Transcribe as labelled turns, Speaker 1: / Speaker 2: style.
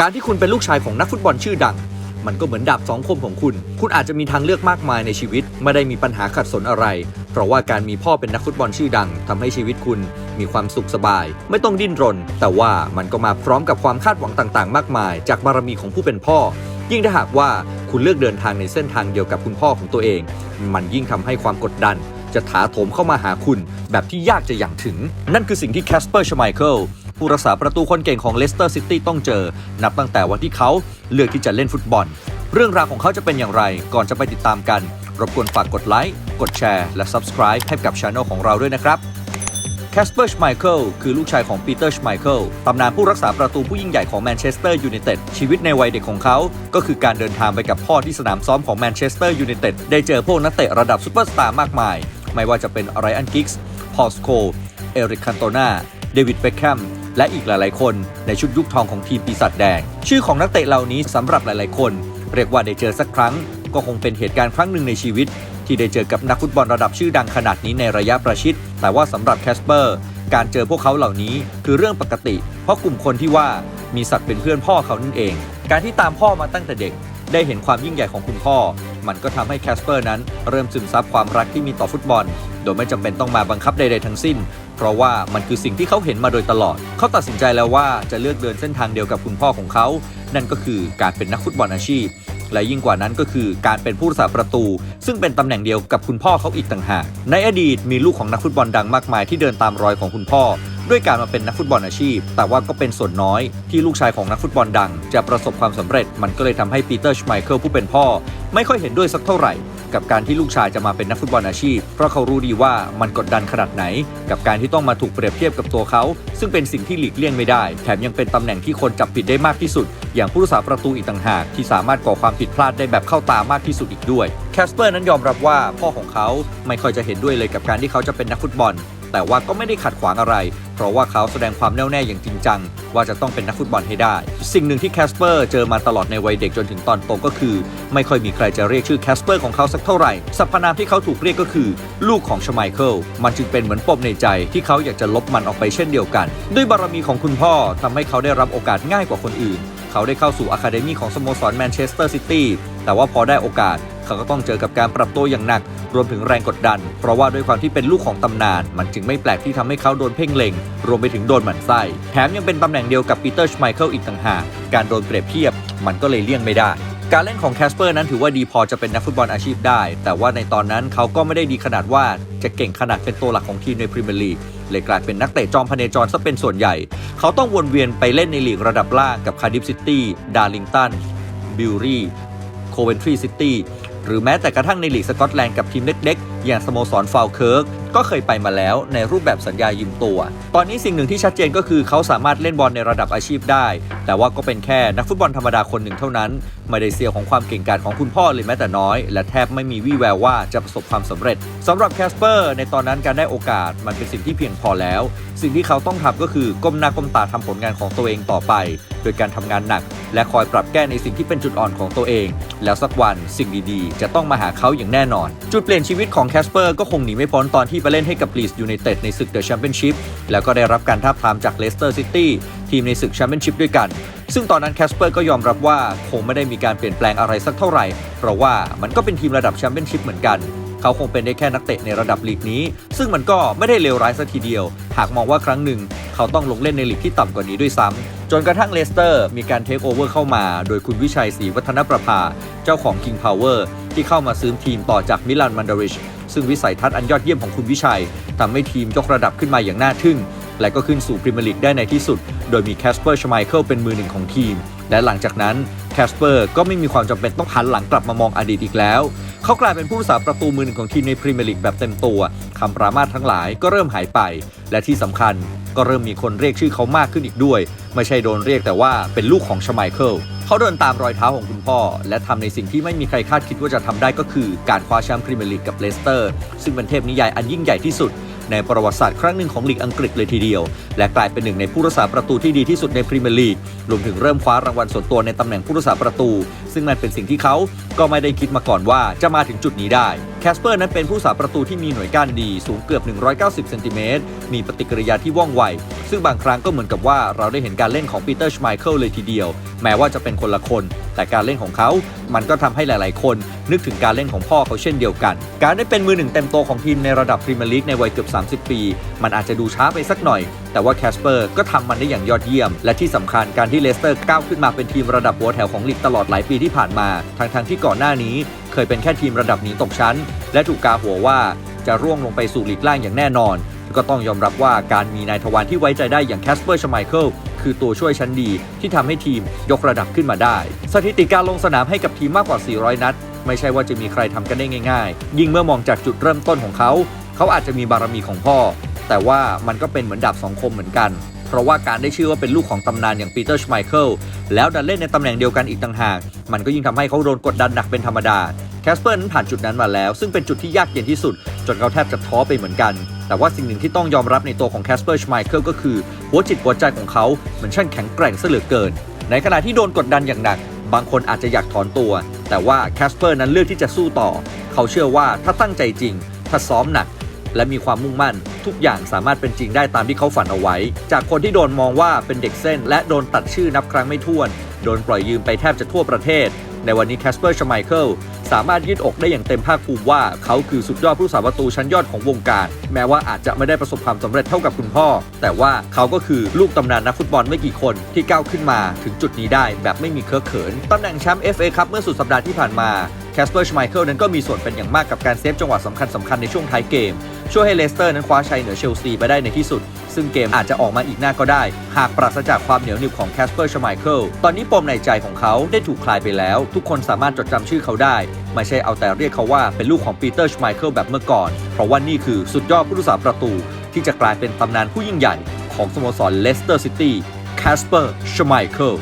Speaker 1: การที่คุณเป็นลูกชายของนักฟุตบอลชื่อดัง มันก็เหมือนดาบสองคมของคุณ คุณอาจจะมีทางเลือกมากมายในชีวิต ไม่ได้มีปัญหาขัดสนอะไร เพราะว่าการมีพ่อเป็นนักฟุตบอลชื่อดังทำให้ชีวิตคุณมีความสุขสบาย ไม่ต้องดิ้นรน แต่ว่ามันก็มาพร้อมกับความคาดหวังต่างๆ มากมาย จากบารมีของผู้เป็นพ่อ ยิ่งถ้าหากว่าคุณเลือกเดินทางในเส้นทางเดียวกับคุณพ่อของตัวเอง มันยิ่งทำให้ความกดดัน จะถาโถมเข้ามาหาคุณ แบบที่ยากจะอย่างถึง นั่นคือสิ่งที่แคสเปอร์ชไมเคิล ผู้รักษาประตูคนเก่งของเลสเตอร์ซิตี้ต้องเจอ นับตั้งแต่วันที่เขาเลือกที่จะเล่นฟุตบอล เรื่องราวของเขาจะเป็นอย่างไร ก่อนจะไปติดตามกัน รบกวนฝากกดไลค์ กดแชร์ และ Subscribe ให้กับช anel ของเราด้วยนะครับแคสเปอร์ชไมเคิลคือลูกชายของปีเตอร์ชไมเคิลตำนานผู้รักษาประตูผู้ยิ่งใหญ่ของแมนเชสเตอร์ยูไนเต็ดชีวิตในวัยเด็กของเขา ก็คือการเดินทางไปกับพ่อที่สนามซ้อมของแมนเชสเตอร์ยูไนเต็ดได้เจอพวกนักเตะระดับซูเปอร์สตาร์มากมาย ไม่ว่าจะเป็นไรอันกิกส์พอลสโคเอริกคันโตนาเดวิดเบคแคม และอีกหลายๆ คนในชุดยุคทองของทีมปีศาจแดง ชื่อของนักเตะเหล่านี้สำหรับหลาย ๆ คน เรียกว่าได้เจอสักครั้ง ก็คงเป็นเหตุการณ์ครั้งหนึ่งในชีวิต ที่ได้เจอกับนักฟุตบอลระดับชื่อดังขนาดนี้ในระยะประชิด แต่ว่าสำหรับแคสเปอร์การเจอพวกเขาเหล่านี้คือเรื่องปกติ เพราะกลุ่มคนที่ว่ามีศักดิ์เป็นเพื่อนพ่อเขานั่นเอง การที่ตามพ่อมาตั้งแต่เด็ก ได้เห็นความยิ่งใหญ่ของคุณพ่อ มันก็ทำให้แคสเปอร์นั้นเริ่มซึมซับความรักที่มีต่อฟุตบอล โดยไม่จำเป็นต้องมาบังคับใดๆทั้งสิ้น เพราะว่ามันคือสิ่งที่เขาเห็นมาโดยตลอด เขาตัดสินใจแล้วว่าจะเลือกเดินเส้นทางเดียวกับคุณพ่อของเขา นั่นก็คือการเป็นนักฟุตบอลอาชีพ และยิ่งกว่านั้นก็คือการเป็นผู้รักษาประตู ซึ่งเป็นตำแหน่งเดียวกับคุณพ่อเขาอีกต่างหาก ในอดีตมีลูกของนักฟุตบอลดังมากมายที่เดินตามรอยของคุณพ่อ ด้วยการมาเป็นนักฟุตบอลอาชีพ แต่ว่าก็เป็นส่วนน้อยที่ลูกชายของนักฟุตบอลดัง จะประสบความสำเร็จ มันก็เลยทำให้ปีเตอร์ชไมเคิลผู้เป็นพ่อ ไม่ค่อยเห็นด้วยสักเท่าไหร่ กับการที่ลูกชายจะมาเป็นนักฟุตบอลอาชีพ เพราะเขารู้ดีว่ามันกดดันขนาดไหน กับการที่ต้องมาถูกเปรียบเทียบกับตัวเขา ซึ่งเป็นสิ่งที่หลีกเลี่ยงไม่ได้ แถมยังเป็นตำแหน่งที่คนจับผิดได้มากที่สุด อย่างผู้รักษาประตูอีกต่างหาก ที่สามารถก่อความผิดพลาดได้แบบเข้าตามากที่สุดอีกด้วยแคสเปอร์นั้นยอมรับว่าพ่อของเขาไม่ค่อยจะเห็นด้วยเลยกับการที่เขาจะเป็นนักฟุตบอลแต่ว่าก็ไม่ได้ขัดขวางอะไร เพราะว่าเขาแสดงความแน่วแน่อย่างจริงจัง ว่าจะต้องเป็นนักฟุตบอลให้ได้ สิ่งหนึ่งที่แคสเปอร์เจอมาตลอดในวัยเด็กจนถึงตอนโตก็คือ ไม่ค่อยมีใครจะเรียกชื่อแคสเปอร์ของเขาสักเท่าไหร่สรรพนามที่เขาถูกเรียกก็คือ ลูกของชไมเคิลมันจึงเป็นเหมือนปมในใจที่เขาอยากจะลบมันออกไปเช่นเดียวกัน ด้วยบารมีของคุณพ่อทำให้เขาได้รับโอกาสง่ายกว่าคนอื่น เขาได้เข้าสู่อะคาเดมีของสโมสรแมนเชสเตอร์ซิตี้แต่ว่าพอได้โอกาส เขาก็ต้องเจอกับการปรับตัวอย่างหนัก รวมถึงแรงกดดัน เพราะว่าด้วยความที่เป็นลูกของตำนาน มันจึงไม่แปลกที่ทำให้เขาโดนเพ่งเล็ง รวมไปถึงโดนหมั่นไส้แถมยังเป็นตำแหน่งเดียวกับปีเตอร์ชไมเคิลอีกต่างหากการโดนเปรียบเทียบ มันก็เลยเลี่ยงไม่ได้การเล่นของแคสเปอร์นั้นถือว่าดีพอจะเป็นนักฟุตบอลอาชีพได้ แต่ว่าในตอนนั้นเขาก็ไม่ได้ดีขนาดว่าจะเก่งขนาดเป็นตัวหลักของทีมในพรีเมียร์ลีกเลยกลายเป็นนักเตะจอมพเนจรซะเป็นส่วนใหญ่ เขาต้องวนเวียนไปเล่นในลีกระดับล่างกับคาร์ดิฟซิตี้ ดาร์ลิงตัน บิลลี่โคเวนทรีซิตี้ หรือแม้แต่กระทั่งในลีกสกอตแลนด์กับทีมเล็กๆ อย่างสโมสรฟาวเคิร์กก็เคยไปมาแล้วในรูปแบบสัญญายืมตัว ตอนนี้สิ่งหนึ่งที่ชัดเจนก็คือเขาสามารถเล่นบอลในระดับอาชีพได้ แต่ว่าก็เป็นแค่นักฟุตบอลธรรมดาคนหนึ่งเท่านั้น ไม่ได้เสียของความเก่งกาจของคุณพ่อเลยแม้แต่น้อย และแทบไม่มีวี่แววว่าจะประสบความสำเร็จสำหรับแคสเปอร์ในตอนนั้นการได้โอกาสมันเป็นสิ่งที่เพียงพอแล้ว สิ่งที่เขาต้องทำก็คือก้มหน้าก้มตาทำผลงานของตัวเองต่อไป โดยการทำงานหนัก และคอยปรับแก้ในสิ่งที่เป็นจุดอ่อนของตัวเอง แล้วสักวันสิ่งดีๆ จะต้องมาหาเขาอย่างแน่นอน จุดเปลี่ยนชีวิตของแคสเปอร์ก็คงหนีไม่พ้นตอนที่ไปเล่นให้กับลีสยูไนเต็ดในศึกเดอะแชมเปี้ยนชิพแล้วก็ได้รับการท้าบทามจากเลสเตอร์ซิตี้ทีมในศึกแชมเปี้ยนชิพด้วยกัน ซึ่งตอนนั้นแคสเปอร์ก็ยอมรับว่าคงไม่ได้มีการเปลี่ยนแปลงอะไรสักเท่าไหร่ เพราะว่ามันก็เป็นทีมระดับแชมเปี้ยนชิพเหมือนกัน เขาคงเป็นได้แค่นักเตะในระดับลีกนี้ ซึ่งมันก็ไม่ได้เลวร้ายสักทีเดียว หากมองว่าครั้งหนึ่ง เขาต้องลงเล่นในลีกที่ต่ำกว่านี้ด้วยซ้ำจนกระทั่งเลสเตอร์มีการเทคโอเวอร์เข้ามา โดยคุณวิชัยศรีวัฒนประภา เจ้าของ King Power ที่เข้ามาซื้อทีมต่อจากมิลานมันดาริชซึ่งวิสัยทัศน์อันยอดเยี่ยมของคุณวิชัยทำให้ทีมยกระดับขึ้นมาอย่างน่าทึ่ง และก็ขึ้นสู่พรีเมียร์ลีกได้ในที่สุด โดยมีแคสเปอร์ชไมเคิลเป็นมือหนึ่งของทีม และหลังจากนั้นแคสเปอร์ก็ไม่มีความจำเป็นต้องหันหลังกลับมามองอดีตอีกแล้ว เขากลายเป็นผู้รักษาประตูมือหนึ่งของทีมในพรีเมียร์ลีกแบบเต็มตัวคำปรามาสทั้งหลายก็เริ่มหายไป และที่สำคัญก็เริ่มมีคนเรียกชื่อเขามากขึ้นอีกด้วย ไม่ใช่โดนเรียกแต่ว่าเป็นลูกของชไมเคิลเขาเดินตามรอยเท้าของคุณพ่อ และทำในสิ่งที่ไม่มีใครคาดคิดว่าจะทำได้ก็คือ การคว้าแชมป์พรีเมียร์ลีกกับเลสเตอร์ ซึ่งเป็นเทพนิยายอันยิ่งใหญ่ที่สุด ในประวัติศาสตร์ครั้งหนึ่งของลีกอังกฤษเลยทีเดียว และกลายเป็นหนึ่งในผู้รักษาประตูที่ดีที่สุดในพรีเมียร์ลีกรวมถึงเริ่มคว้ารางวัลส่วนตัวในตำแหน่งผู้รักษาประตู ซึ่งมันเป็นสิ่งที่เขาก็ไม่ได้คิดมาก่อนว่าจะมาถึงจุดนี้ได้ คคสเปอร์นั้นเป็นผู้สาประตูที่มีหน่วยก้านดีสูงเกือบ 190 เซนติเมตร มีปฏิกิริยาที่ว่องไว ซึ่งบางครั้งก็เหมือนกับว่าเราได้เห็นการเล่นของปีเตอร์ชไมเคิลเลยทีเดียว แม้ว่าจะเป็นคนละคน แต่การเล่นของเขา มันก็ทำให้หลาย ๆ คน นึกถึงการเล่นของพ่อเขาเช่นเดียวกัน การได้เป็นมือหนึ่งเต็มโตของทีมในระดับพรีเมียร์ลีกในวัยเกือบ 30 ปี มันอาจจะดูช้าไปสักหน่อย แต่ว่าแคสเปอร์ก็ทำมันได้อย่างยอดเยี่ยม และที่สำคัญการที่เลสเตอร์ก้าวขึ้นมาเป็นทีมระดับหัวแถวของลีกตลอดหลายปีที่ผ่านมา ทั้งๆที่ก่อนหน้านี้ เคยเป็นแค่ทีมระดับหนีตกชั้น และถูกกาหัวว่าจะร่วงลงไปสู่ลีกล่างอย่างแน่นอน ก็ต้องยอมรับว่าการมีนายทวารที่ไว้ใจได้อย่างแคสเปอร์ชไมเคิลคือตัวช่วยชั้นดีที่ทำให้ทีมยกระดับขึ้นมาได้ สถิติการลงสนามให้กับทีมมากกว่า 400 นัด ไม่ใช่ว่าจะมีใครทำกันได้ง่าย ๆ ยิ่งเมื่อมองจากจุดเริ่มต้นของเขา เขาอาจจะมีบารมีของพ่อ แต่ว่ามันก็เป็นเหมือนดาบสองคมเหมือนกัน เพราะว่าการได้ชื่อว่าเป็นลูกของตำนานอย่างปีเตอร์ชไมเคิลแล้วดันเล่นในตำแหน่งเดียวกันอีกต่างหาก มันก็ยิ่งทำให้เขาโดนกดดันหนักเป็นธรรมดาแคสเปอร์นั้นผ่านจุดนั้นมาแล้ว ซึ่งเป็นจุดที่ยากเย็นที่สุด จนเขาแทบจะท้อไปเหมือนกัน แต่ว่าสิ่งหนึ่งที่ต้องยอมรับในตัวของแคสเปอร์ชไมเคิลก็คือ หัวจิตหัวใจของเขาเหมือนช่างแข็งแกร่งเสยเหลือเกิน ในขณะที่โดนกดดันอย่างหนัก บางคนอาจจะอยากถอนตัว แต่ว่าแคสเปอร์นั้นเลือกที่จะสู้ต่อ เขาเชื่อว่าถ้าตั้งใจจริง ถ้าซ้อมหนัก และมีความมุ่งมั่น ทุกอย่างสามารถเป็นจริงได้ตามที่เขาฝันเอาไว้ จากคนที่โดนมองว่าเป็นเด็กเส้น และโดนตัดชื่อนับครั้งไม่ถ้วน โดนปล่อยยืมไปแทบจะทั่วประเทศ ในวันนี้แคสเปอร์ชไมเคิลสามารถยืดอกได้อย่างเต็มภาคภูมิว่าเขาคือสุดยอดผู้สาประตูชั้นยอดของวงการ แม้ว่าอาจจะไม่ได้ประสบความสำเร็จเท่ากับคุณพ่อ แต่ว่าเขาก็คือลูกตำนานนักฟุตบอลไม่กี่คนที่ก้าวขึ้นมาถึงจุดนี้ได้แบบไม่มีเคอะเขินตำแหน่งแชมป์ FA ครับเมื่อสุดสัปดาห์ที่ผ่านมาแคสเปอร์ชไมเคิลนั้นก็มีส่วนเป็นอย่างมากกับการเซฟจังหวะสำคัญสำคัญในช่วงท้ายเกม ช่วยให้เลสเตอร์นั้นคว้าชัยเหนือเชลซีไปได้ในที่สุด ซึ่งเกมอาจจะออกมาอีกหน้าก็ได้ หากปราศจากความเหนียวหนึบของแคสเปอร์ชไมเคิลตอนนี้ปมในใจของเขาได้ถูกคลายไปแล้ว ทุกคนสามารถจดจำชื่อเขาได้ ไม่ใช่เอาแต่เรียกเขาว่าเป็นลูกของปีเตอร์ชไมเคิลแบบเมื่อก่อน เพราะว่านี่คือสุดยอดผู้รักษาประตู ที่จะกลายเป็นตำนานผู้ยิ่งใหญ่ของสโมสรเลสเตอร์ซิตี้แคสเปอร์ชไมเคิล